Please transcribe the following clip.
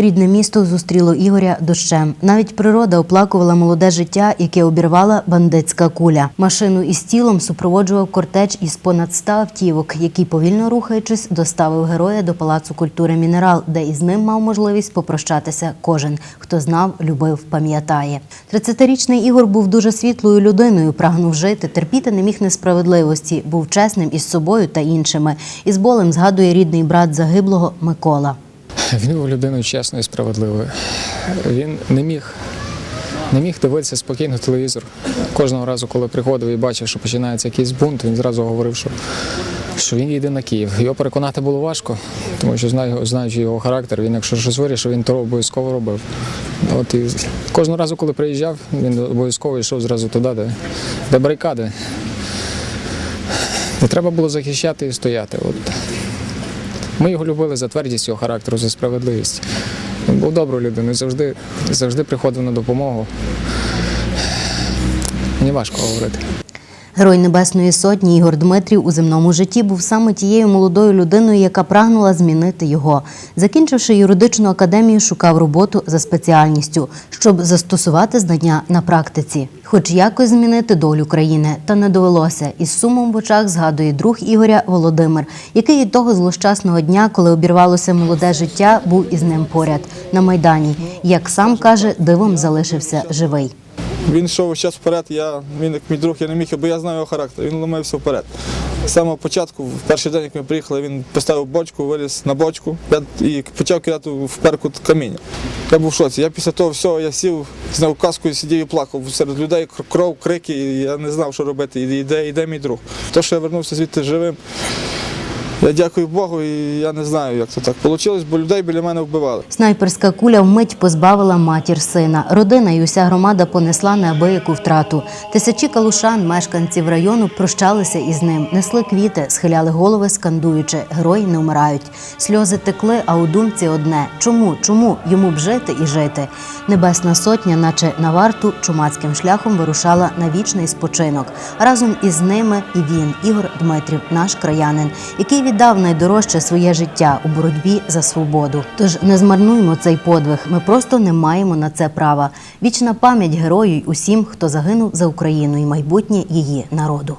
Рідне місто зустріло Ігоря дощем. Навіть природа оплакувала молоде життя, яке обірвала бандитська куля. Машину із тілом супроводжував кортеж із понад 100 автівок, який, повільно рухаючись, доставив героя до палацу культури Мінерал, де із ним мав можливість попрощатися кожен, хто знав, любив, пам'ятає. 30-річний Ігор був дуже світлою людиною, прагнув жити, терпіти не міг несправедливості, був чесним із собою та іншими. Із болем згадує рідний брат загиблого Микола. Він був людиною чесною і справедливою. Він не міг, не міг дивитися спокійно телевізор. Кожного разу, коли приходив і бачив, що починається якийсь бунт, він зразу говорив, що, що він їде на Київ. Його переконати було важко, тому що знаю, знаючи його характер, він якщо щось вирішив, він то обов'язково робив. От і кожного разу, коли приїжджав, він обов'язково йшов зразу туди, де, де барикади. Де треба було захищати і стояти. От. Ми його любили за твердість його характеру, за справедливість. Він був доброю людиною, завжди, завжди приходив на допомогу. Мені важко говорити. Герой Небесної Сотні Ігор Дмитрів у земному житті був саме тією молодою людиною, яка прагнула змінити його. Закінчивши юридичну академію, шукав роботу за спеціальністю, щоб застосувати знання на практиці. Хоч якось змінити долю країни, та не довелося. Із сумом в очах згадує друг Ігоря Володимир, який і того злощасного дня, коли обірвалося молоде життя, був із ним поряд на майдані. Як сам каже, дивом залишився живий. Він йшов час вперед, я, він як мій друг, я не міг, бо я знаю його характер, він ламався вперед. З самого початку, в перший день, як ми приїхали, він поставив бочку, виліз на бочку і почав кидати в перку каміння. Я був в шоці. Я після того всього я сів, зняв каску сидів і плакав серед людей, кров, крики, і я не знав, що робити, і де, і де мій друг. То, що я вернувся звідти живим, я дякую Богу, і я не знаю, як це так вийшло, бо людей біля мене вбивали. Снайперська куля вмить позбавила матір сина. Родина і уся громада понесла неабияку втрату. Тисячі калушан, мешканців району, прощалися із ним, несли квіти, схиляли голови, скандуючи герої не вмирають. Сльози текли, а у думці одне: чому, чому йому б жити і жити? Небесна сотня, наче на варту, чумацьким шляхом вирушала на вічний спочинок. Разом із ними і він, Ігор Дмитрів, наш краянин, який віддав найдорожче своє життя у боротьбі за свободу. Тож не змарнуймо цей подвиг. Ми просто не маємо на це права. Вічна пам'ять герою й усім, хто загинув за Україну і майбутнє її народу.